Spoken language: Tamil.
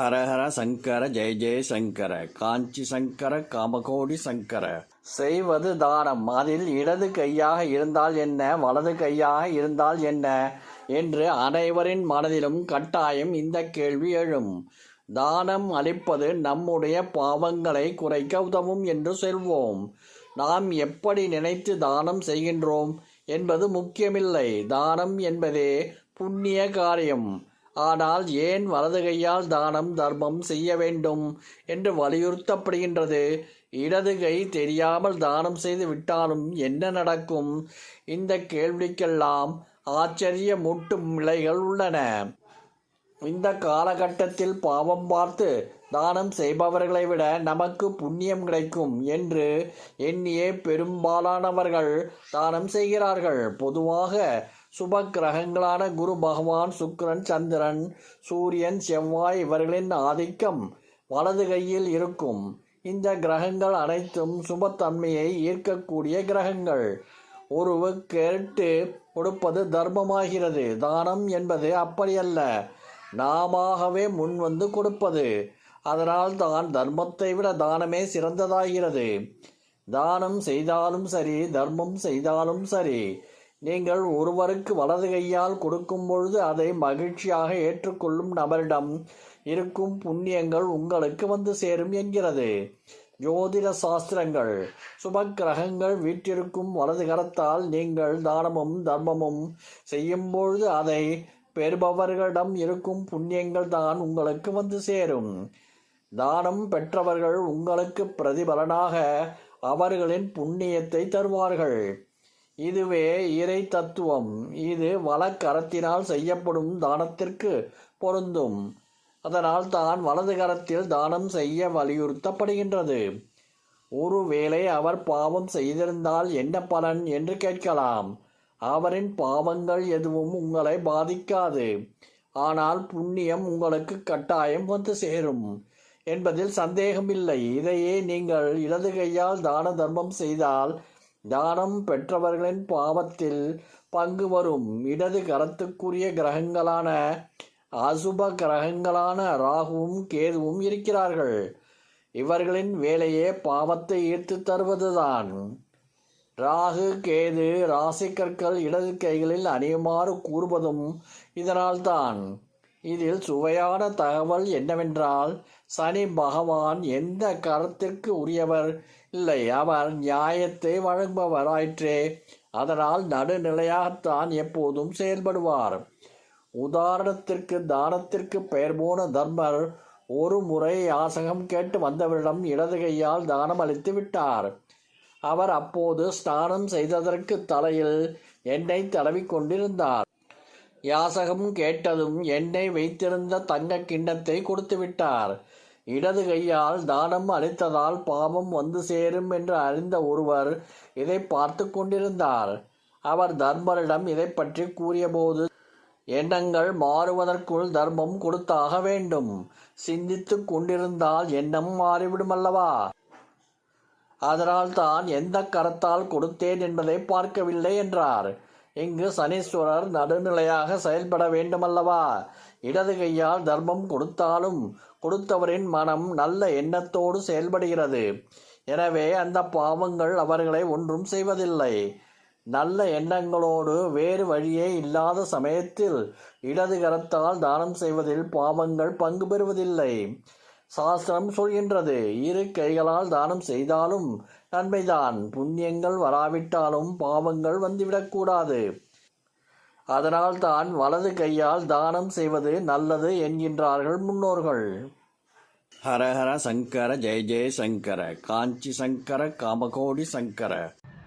ஹரஹர சங்கர ஜெய ஜெய சங்கர காஞ்சி சங்கர காமகோடி சங்கர. செய்வது தானம். அதில் இடது கையாக இருந்தால் என்ன? வலது கையாக இருந்தால் என்ன? என்று அனைவரின் மனதிலும் கட்டாயம் இந்த கேள்வி எழும். தானம் அளிப்பது நம்முடைய பாவங்களை குறைக்க உதவும் என்று சொல்வோம். நாம் எப்படி நினைத்து தானம் செய்கின்றோம் என்பது முக்கியமில்லை. தானம் என்பதே புண்ணிய காரியம். ஆனால் ஏன் வலது கையால் தானம் தர்மம் செய்ய வேண்டும் என்று வலியுறுத்தப்படுகின்றது? இடது கை தெரியாமல் தானம் செய்து விட்டாலும் என்ன நடக்கும்? இந்த கேள்விக்கெல்லாம் ஆச்சரிய மூட்டும் நிலைகள் உள்ளன. இந்த காலகட்டத்தில் பாவம் பார்த்து தானம் செய்பவர்களை விட நமக்கு புண்ணியம் கிடைக்கும் என்று எண்ணியே பெரும்பாலானவர்கள் தானம் செய்கிறார்கள். பொதுவாக சுப கிரகங்களான குரு பகவான் சுக்கிரன் சந்திரன் சூரியன் செவ்வாய் இவர்களின் ஆதிக்கம் வலது கையில் இருக்கும். இந்த கிரகங்கள் அனைத்தும் சுபத்தன்மையை ஈர்க்கக்கூடிய கிரகங்கள். ஒருவர் கேட்டு கொடுப்பது தர்மமாகிறது. தானம் என்பது அப்படியல்ல. நாமவே முன் வந்து கொடுப்பது. அதனால் தான் தர்மத்தை விட தானமே சிறந்ததாகிறது. தானம் செய்தாலும் சரி தர்மம் செய்தாலும் சரி நீங்கள் ஒருவருக்கு வலது கையால் கொடுக்கும் பொழுது அதை மகிழ்ச்சியாக ஏற்றுக்கொள்ளும் நபரிடம் இருக்கும் புண்ணியங்கள் உங்களுக்கு வந்து சேரும் என்கிறது. ஜோதிட சாஸ்திரங்கள். சுப கிரகங்கள் வீட்டிற்கும் வலது கரத்தால் நீங்கள் தானமும் தர்மமும் செய்யும் பொழுது அதை பெறுபவர்களிடம் இருக்கும் புண்ணியங்கள் தான் உங்களுக்கு வந்து சேரும். தானம் பெற்றவர்கள் உங்களுக்கு பிரதிபலனாக அவர்களின் புண்ணியத்தை தருவார்கள். இதுவே இறை தத்துவம். இது வலக்கரத்தினால் செய்யப்படும் தானத்திற்கு பொருந்தும். அதனால் தான் வலது கரத்தில் தானம் செய்ய வலியுறுத்தப்படுகின்றது. ஒருவேளை அவர் பாவம் செய்திருந்தால் என்ன பலன் என்று கேட்கலாம். அவரின் பாவங்கள் எதுவும் உங்களை பாதிக்காது. ஆனால் புண்ணியம் உங்களுக்கு கட்டாயம் வந்து சேரும். என்பதில் சந்தேகமில்லை. இதையே நீங்கள் இடது கையால் தான தர்மம் செய்தால் தானம் பெற்றவர்களின் பாவத்தில் பங்கு வரும். இடது கரத்துக்குரிய கிரகங்களான அசுப கிரகங்களான ராகுவும் கேதுவும் இருக்கிறார்கள். இவர்களின் வேலையே பாவத்தை ஈர்த்து தருவதுதான். ராகு கேது ராசிக்கற்கள் இடது கைகளில் அணியுமாறு கூறுவதும் இதனால்தான். இதில் சுவையான தகவல் என்னவென்றால் சனி பகவான் எந்த கருத்திற்கு உரியவர்? இல்லை அவர் நியாயத்தை வழங்குபவராயிற்றே. அதனால் நடுநிலையாகத்தான் எப்போதும் செயல்படுவார். உதாரணத்திற்கு தானத்திற்கு பெயர் போன தர்மர் ஒரு முறை யாசகம் கேட்டு வந்தவரிடம் இடது கையால் தானம் அளித்து விட்டார். அவர் அப்போது ஸ்நானம் செய்ததற்கு தலையில் எண்ணெய் தடவிக்கொண்டிருந்தார் யாசகம் கேட்டதும் எண்ணெய் வைத்திருந்த தங்க கிண்ணத்தை கொடுத்து விட்டார் இடது கையால் தானம் அளித்ததால் பாவம் வந்து சேரும் என்று அறிந்த ஒருவர் இதை பார்த்து கொண்டிருந்தார். அவர் தர்மரிடம் இதை பற்றி கூறியபோது எண்ணங்கள் மாறுவதற்குள் தர்மம் கொடுத்தாக வேண்டும். சிந்தித்து கொண்டிருந்தால் எண்ணம் மாறிவிடும் அல்லவா அதனால் தான் எந்த கரத்தால் கொடுத்தேன் என்பதை பார்க்கவில்லை என்றார். இங்கு சனீஸ்வரர் நடுநிலையாக செயல்பட வேண்டுமல்லவா? இடது கையால் தர்மம் கொடுத்தாலும் கொடுத்தவரின் மனம் நல்ல எண்ணத்தோடு செயல்படுகிறது. எனவே அந்த பாவங்கள் அவர்களை ஒன்றும் செய்வதில்லை. நல்ல எண்ணங்களோடு வேறு வழியே இல்லாத சமயத்தில் இடது கரத்தால் தானம் செய்வதில் பாவங்கள் பங்கு பெறுவதில்லை. சாஸ்திரம் சொல்கின்றது இரு கைகளால் தானம் செய்தாலும் நன்மைதான். புண்ணியங்கள் வராவிட்டாலும் பாவங்கள் வந்துவிடக்கூடாது. அதனால் தான் வலது கையால் தானம் செய்வது நல்லது என்கின்றார்கள் முன்னோர்கள். ஹரஹர சங்கர ஜெய ஜெய சங்கர காஞ்சி சங்கர காமகோடி சங்கர.